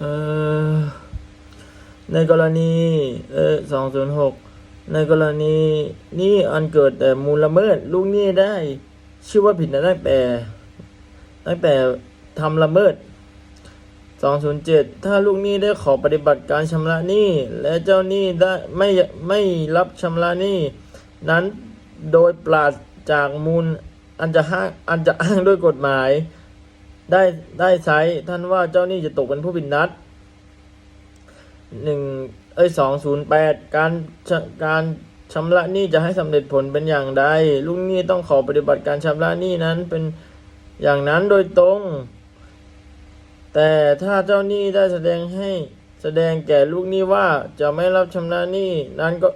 เออในกรณีเออสองศูนย์หกในกรณีนี้อันเกิดแต่มูลละเมิดลูกหนี้ได้ ชื่อว่าผิดนะตั้งแต่ตั้งแต่ทำละเมิด 207 ถ้าลูกหนี้ได้ขอปฏิบัติการชำระหนี้ และเจ้าหนี้ได้ไม่ไม่รับชำระหนี้ นั้นโดยปราศจากมูลอันจะห้างอันจะอ้างด้วยกฎหมาย ได้ได้ใช้ท่านว่าเจ้าหนี้จะตกเป็นผู้ผิดนัดหนึ่งเอ้ยสองศูนย์แปดการการชำระหนี้จะให้สำเร็จผลเป็นอย่างใดลูกหนี้ต้องขอปฏิบัติการชำระหนี้นั้นเป็นอย่างนั้นโดยตรง แต่ถ้าเจ้าหนี้ได้แสดงให้แสดงแก่ลูกหนี้ว่าจะไม่รับชำระหนี้นั้นก็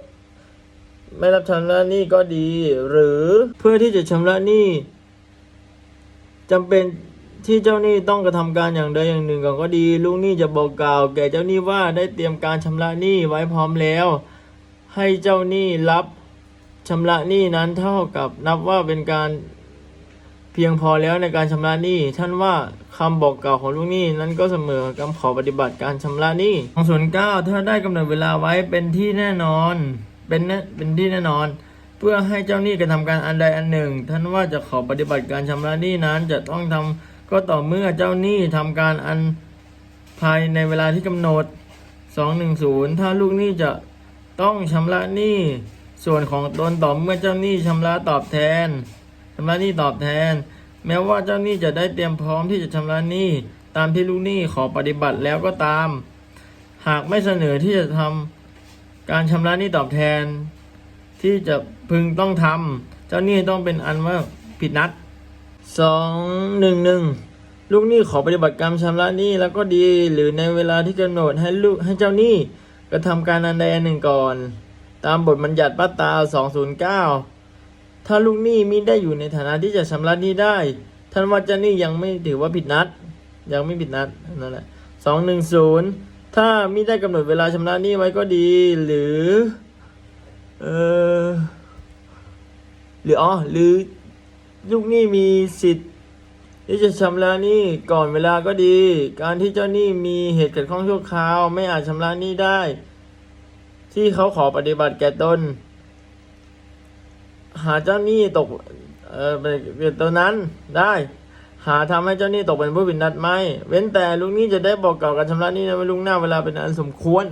ไม่รับชำระหนี้ก็ดี หรือเพื่อที่จะชำระหนี้จำเป็น ที่เจ้าหนี้ต้องกระทำการอย่างใดอย่างหนึ่งก่อนก็ดี ลูกหนี้จะบอกกล่าว แก่เจ้าหนี้ว่าได้เตรียมการชำระหนี้ไว้พร้อมแล้ว ให้เจ้าหนี้รับชำระหนี้นั้นเท่ากับนับว่าเป็นการเพียงพอแล้วในการชำระหนี้ท่านว่าคำบอกกล่าวของลูกหนี้นั้นก็เสมอกับขอปฏิบัติการชำระหนี้ของส่วนเก้าถ้าได้กำหนดเวลาไว้เป็นที่แน่นอน เป็นแน่เป็นที่แน่นอนเพื่อให้เจ้าหนี้กระทำการอันใดอันหนึ่ง ท่านว่าจะขอปฏิบัติการชำระหนี้นั้นจะต้องทำ ก็ต่อเมื่อเจ้าหนี้ทำการอันภายในเวลาที่กำหนด 210 ถ้าลูกหนี้จะต้องชำระหนี้ส่วนของตนต่อเมื่อเจ้าหนี้ชำระตอบแทนชำระหนี้ตอบแทน แม้ว่าเจ้าหนี้จะได้เตรียมพร้อมที่จะชำระหนี้ตามที่ลูกหนี้ขอปฏิบัติแล้วก็ตาม หากไม่เสนอที่จะทำการชำระหนี้ตอบแทน ที่จะพึงต้องทำเจ้าหนี้ต้องเป็นอันว่าผิดนัด สองหนึ่งหนึ่งลูกหนี้ขอปฏิบัติกรรมชำระหนี้แล้วก็ดีหรือในเวลาที่กำหนดให้ลูกให้เจ้าหนี้กระทำการอันใดอันหนึ่งก่อน ตามบทบัญญัติมาตรา209 ถ้าลูกหนี้มิได้อยู่ในฐานะที่จะชำระหนี้ได้ ท่านว่าเจ้าหนี้ยังไม่ถือว่าผิดนัด ยังไม่ผิดนัดนั่นแหละสองหนึ่งศูนย์ถ้ามิได้กำหนดเวลาชำระหนี้ไว้ก็ดี หรือเออหรืออ๋อหรือ ลูกหนี้มีสิทธิ์ที่จะชำระหนี้ก่อนเวลาก็ดี การที่เจ้าหนี้มีเหตุขัดข้องชั่วคราว ไม่อาจชำระหนี้ได้ ที่เขาขอปฏิบัติแก่ตน หาเจ้าหนี้ตกเอ่อเป็นตัวนั้นได้ หาทำให้เจ้าหนี้ตกเป็นผู้ผิดนัดไหมเว้นแต่ลูกหนี้จะได้บอกกล่าวการชำระหนี้ในวันลุงหน้าเวลาเป็นอันสมควร